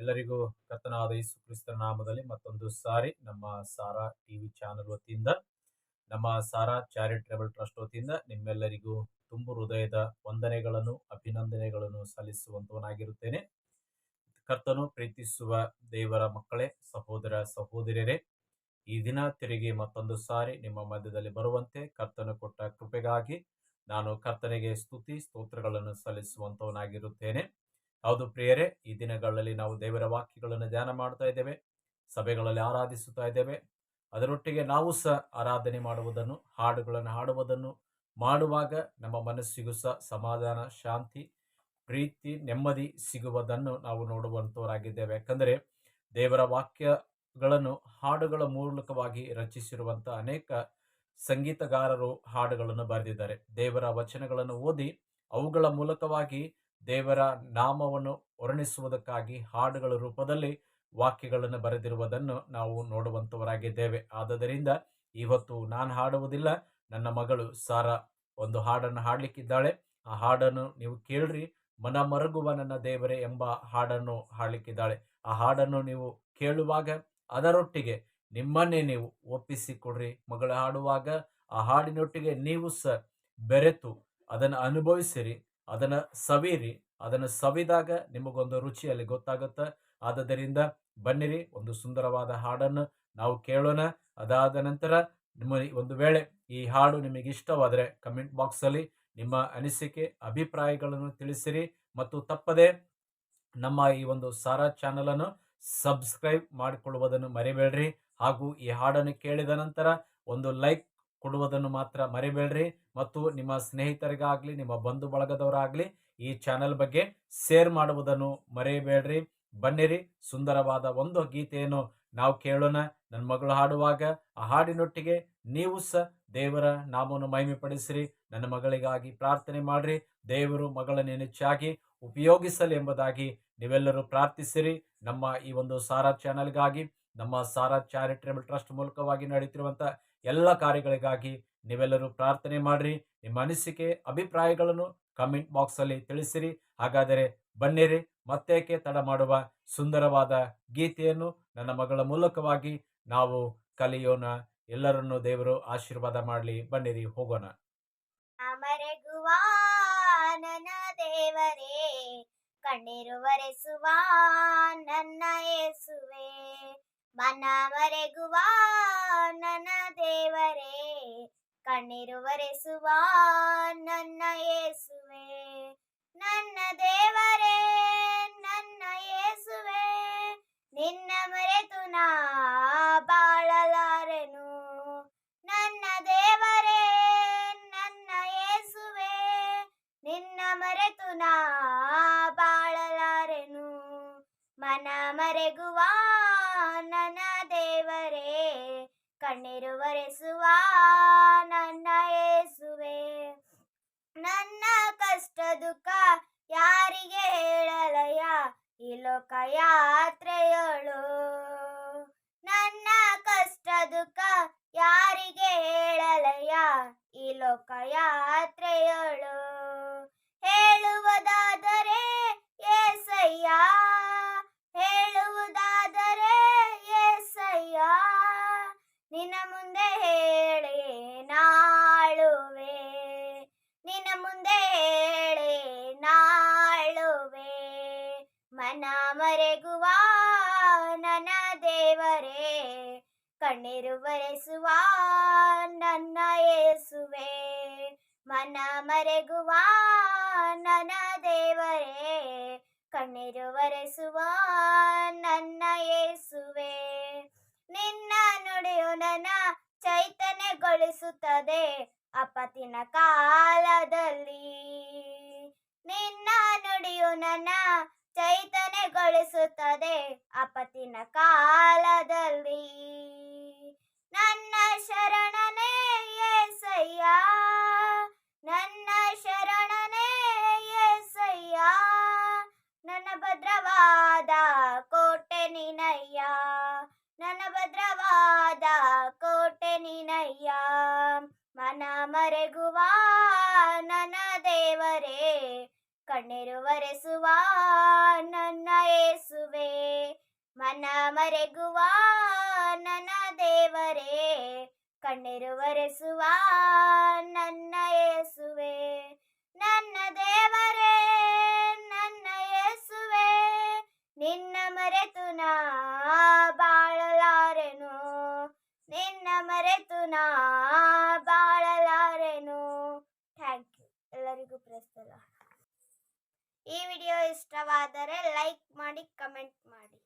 ಎಲ್ಲರಿಗೂ ಕರ್ತನಾದ ಯೇಸು ಕ್ರಿಸ್ತರ ನಾಮದಲ್ಲಿ ಮತ್ತೊಂದು ಸಾರಿ ನಮ್ಮ ಸಾರಾ ಟಿವಿ ಚಾನೆಲ್ ವತಿಯಿಂದ, ನಮ್ಮ ಸಾರಾ ಚಾರಿಟೇಬಲ್ ಟ್ರಸ್ಟ್ ವತಿಯಿಂದ ನಿಮ್ಮೆಲ್ಲರಿಗೂ ತುಂಬು ಹೃದಯದ ವಂದನೆಗಳನ್ನು, ಅಭಿನಂದನೆಗಳನ್ನು ಸಲ್ಲಿಸುವಂತವನಾಗಿರುತ್ತೇನೆ. ಕರ್ತನು ಪ್ರೀತಿಸುವ ದೇವರ ಮಕ್ಕಳೇ, ಸಹೋದರ ಸಹೋದರಿಯರೇ, ಈ ದಿನ ತಿರುಗಿ ಮತ್ತೊಂದು ಸಾರಿ ನಿಮ್ಮ ಮಧ್ಯದಲ್ಲಿ ಬರುವಂತೆ ಕರ್ತನು ಕೊಟ್ಟ ಕೃಪೆಗಾಗಿ ನಾನು ಕರ್ತನಿಗೆ ಸ್ತುತಿ, ಸ್ತೋತ್ರಗಳನ್ನು ಸಲ್ಲಿಸುವಂತವನಾಗಿರುತ್ತೇನೆ. ಹೌದು ಪ್ರಿಯರೇ, ಈ ದಿನಗಳಲ್ಲಿ ನಾವು ದೇವರ ವಾಕ್ಯಗಳನ್ನು ಧ್ಯಾನ ಮಾಡ್ತಾ ಇದ್ದೇವೆ, ಸಭೆಗಳಲ್ಲಿ ಆರಾಧಿಸುತ್ತಾ ಇದ್ದೇವೆ. ಅದರೊಟ್ಟಿಗೆ ನಾವು ಸಹ ಆರಾಧನೆ ಮಾಡುವುದನ್ನು, ಹಾಡುಗಳನ್ನು ಹಾಡುವುದನ್ನು ಮಾಡುವಾಗ ನಮ್ಮ ಮನಸ್ಸಿಗೂ ಸಹ ಸಮಾಧಾನ, ಶಾಂತಿ, ಪ್ರೀತಿ, ನೆಮ್ಮದಿ ಸಿಗುವುದನ್ನು ನಾವು ನೋಡುವಂಥವರಾಗಿದ್ದೇವೆ ಯಾಕಂದರೆ ದೇವರ ವಾಕ್ಯಗಳನ್ನು ಹಾಡುಗಳ ಮೂಲಕವಾಗಿ ರಚಿಸಿರುವಂಥ ಅನೇಕ ಸಂಗೀತಗಾರರು ಹಾಡುಗಳನ್ನು ಬರೆದಿದ್ದಾರೆ. ದೇವರ ವಚನಗಳನ್ನು ಓದಿ ಅವುಗಳ ಮೂಲಕವಾಗಿ ದೇವರ ನಾಮವನ್ನು ವರ್ಣಿಸುವುದಕ್ಕಾಗಿ ಹಾಡುಗಳ ರೂಪದಲ್ಲಿ ವಾಕ್ಯಗಳನ್ನು ಬರೆದಿರುವುದನ್ನು ನಾವು ನೋಡುವಂತವರಾಗಿದ್ದೇವೆ ಆದ್ದರಿಂದ ಇವತ್ತು ನಾನು ಹಾಡುವುದಿಲ್ಲ, ನನ್ನ ಮಗಳು ಸಾರಾ ಒಂದು ಹಾಡನ್ನು ಹಾಡಲಿಕ್ಕಿದ್ದಾಳೆ. ಆ ಹಾಡನ್ನು ನೀವು ಕೇಳ್ರಿ ಮನ ಮರಗುವ ನನ್ನ ದೇವರೇ ಎಂಬ ಹಾಡನ್ನು ಹಾಡಲಿಕ್ಕಿದ್ದಾಳೆ. ಆ ಹಾಡನ್ನು ನೀವು ಕೇಳುವಾಗ ಅದರೊಟ್ಟಿಗೆ ನಿಮ್ಮನ್ನೇ ನೀವು ಒಪ್ಪಿಸಿಕೊಡ್ರಿ. ಮಗಳು ಹಾಡುವಾಗ ಆ ಹಾಡಿನೊಟ್ಟಿಗೆ ನೀವು ಸಹ ಬೆರೆತು ಅದನ್ನು ಅನುಭವಿಸಿರಿ. ಅದನ್ನು ಸವಿರಿ, ಅದನ್ನು ಸವಿದಾಗ ನಿಮಗೊಂದು ರುಚಿಯಲ್ಲಿ ಗೊತ್ತಾಗುತ್ತೆ. ಆದ್ದರಿಂದ ಬನ್ನಿರಿ, ಒಂದು ಸುಂದರವಾದ ಹಾಡನ್ನು ನಾವು ಕೇಳೋಣ. ಅದಾದ ನಂತರ ನಿಮ್ಮ ಒಂದು ವೇಳೆ ಈ ಹಾಡು ನಿಮಗೆ ಇಷ್ಟವಾದರೆ ಕಮೆಂಟ್ ಬಾಕ್ಸಲ್ಲಿ ನಿಮ್ಮ ಅನಿಸಿಕೆ, ಅಭಿಪ್ರಾಯಗಳನ್ನು ತಿಳಿಸಿರಿ. ಮತ್ತು ತಪ್ಪದೆ ನಮ್ಮ ಈ ಒಂದು ಸಾರಾ ಚಾನಲನ್ನು ಸಬ್ಸ್ಕ್ರೈಬ್ ಮಾಡಿಕೊಳ್ಳುವುದನ್ನು ಮರಿಬೇಡ್ರಿ. ಹಾಗೂ ಈ ಹಾಡನ್ನು ಕೇಳಿದ ನಂತರ ಒಂದು ಲೈಕ್ ಕೊಡುವುದನ್ನು ಮಾತ್ರ ಮರಿಬೇಡ್ರಿ. ಮತ್ತು ನಿಮ್ಮ ಸ್ನೇಹಿತರಿಗಾಗಲಿ, ನಿಮ್ಮ ಬಂಧು ಬಳಗದವರಾಗಲಿ ಈ ಚಾನೆಲ್ ಬಗ್ಗೆ ಶೇರ್ ಮಾಡುವುದನ್ನು ಮರೆಯಬೇಡ್ರಿ ಬನ್ನಿರಿ, ಸುಂದರವಾದ ಒಂದು ಗೀತೆಯನ್ನು ನಾವು ಕೇಳೋಣ. ನನ್ನ ಮಗಳು ಹಾಡುವಾಗ, ಆ ಹಾಡಿನೊಟ್ಟಿಗೆ ನೀವು ಸಹ ದೇವರ ನಾಮವನ್ನು ಮಹಿಮೆಪಡಿಸಿರಿ. ನನ್ನ ಮಗಳಿಗಾಗಿ ಪ್ರಾರ್ಥನೆ ಮಾಡ್ರಿ. ದೇವರು ಮಗಳನ್ನು ಹೆಚ್ಚಾಗಿ ಉಪಯೋಗಿಸಲಿ ಎಂಬುದಾಗಿ ನೀವೆಲ್ಲರೂ ಪ್ರಾರ್ಥಿಸಿರಿ. ನಮ್ಮ ಈ ಒಂದು ಸಾರಾ ಚಾನೆಲ್ಗಾಗಿ, ನಮ್ಮ ಸಾರಾ ಚಾರಿಟೇಬಲ್ ಟ್ರಸ್ಟ್ ಮೂಲಕವಾಗಿ ನಡೀತಿರುವಂಥ ಎಲ್ಲ ಕಾರ್ಯಗಳಿಗಾಗಿ ನೀವೆಲ್ಲರೂ ಪ್ರಾರ್ಥನೆ ಮಾಡಿರಿ. ನಿಮ್ಮ ಅನಿಸಿಕೆ, ಅಭಿಪ್ರಾಯಗಳನ್ನು ಕಮೆಂಟ್ ಬಾಕ್ಸಲ್ಲಿ ತಿಳಿಸಿರಿ. ಹಾಗಾದರೆ ಬನ್ನಿರಿ. ಮತ್ತೇಕೆ ತಡ ಮಾಡುವ ಸುಂದರವಾದ ಗೀತೆಯನ್ನು ನನ್ನ ಮಗಳ ಮೂಲಕವಾಗಿ ನಾವು ಕಲಿಯೋಣ. ಎಲ್ಲರನ್ನು ದೇವರು ಆಶೀರ್ವಾದ ಮಾಡಲಿ. ಬನ್ನಿರಿ, ಹೋಗೋಣ. ನನ್ನ ದೇವರೇ ಕಣ್ಣಿರುವರೆಸುವ ನನ್ನ ಯೇಸುವೆ. ಮನ ಮರೆಗುವ ನನ್ನ ದೇವರೇ ಕಣ್ಣಿರುವರೆಸುವ ನನ್ನ ಯೇಸುವೆ. ಕಣ್ಣಿರುವರೆಸುವ ನನ್ನ ಏಸುವೆ ನನ್ನ ಕಷ್ಟ, ದುಃಖ ಯಾರಿಗೆ ಹೇಳಲಯ ಈ ಲೋಕ ಯಾತ್ರೆಯಳು. ನನ್ನ ಕಷ್ಟ, ದುಃಖ ಯಾರಿಗೆ ಹೇಳಲಯ ಈ ಲೋಕ ಯಾತ್ರೆಯಳು. ಮನ ಮರೆಗುವ ನನ್ನ ದೇವರೇ. ಕಣ್ಣಿರುವರೆಸುವ ನನ್ನ ಏಸುವೆ ಮನ ಮರೆಗುವ ನನ್ನ ದೇವರೇ. ಕಣ್ಣಿರುವರೆಸುವ ನನ್ನ ಏಸುವೆ ನಿನ್ನ ನುಡಿಯು ನನ್ನ ಚೈತನ್ಯಗೊಳಿಸುತ್ತದೆ ಅಪತಿನ ಕಾಲದಲ್ಲಿ. ನಿನ್ನ ನುಡಿಯು ನನ್ನ ಚೈತನ್ಯಗೊಳಿಸುತ್ತದೆ. ಅಪತಿನ ಕಾಲದಲ್ಲಿ ನನ್ನ ಶರಣನೇ ಏಸಯ್ಯ ನನ್ನ ಶರಣನೇ ಏಸಯ್ಯ ನನ್ನ ಭದ್ರವಾದ ಕೋಟೆ ನಿನಯ್ಯ, ನನ್ನ ಭದ್ರವಾದ ಕೋಟೆ ನಿನಯ್ಯ, ಮನ ಮರೆಗುವ ನನ್ನ ದೇವರೇ ಕಣ್ಣಿರುವರೆಸುವ ನನ್ನ ಏಸುವೆ, ಮನ ಮರೆಗುವ ನನ್ನ ದೇವರೇ ಕಣ್ಣೀರು ಒರೆಸುವ ನನ್ನ ಏಸುವೆ, ನನ್ನ ದೇವರೇ, ನನ್ನ ಏಸುವೆ, ನಿನ್ನ ಮರೆತು ನಾ ಈ ವಿಡಿಯೋ ಇಷ್ಟವಾದರೆ ಲೈಕ್ ಮಾಡಿ ಕಮೆಂಟ್ ಮಾಡಿ.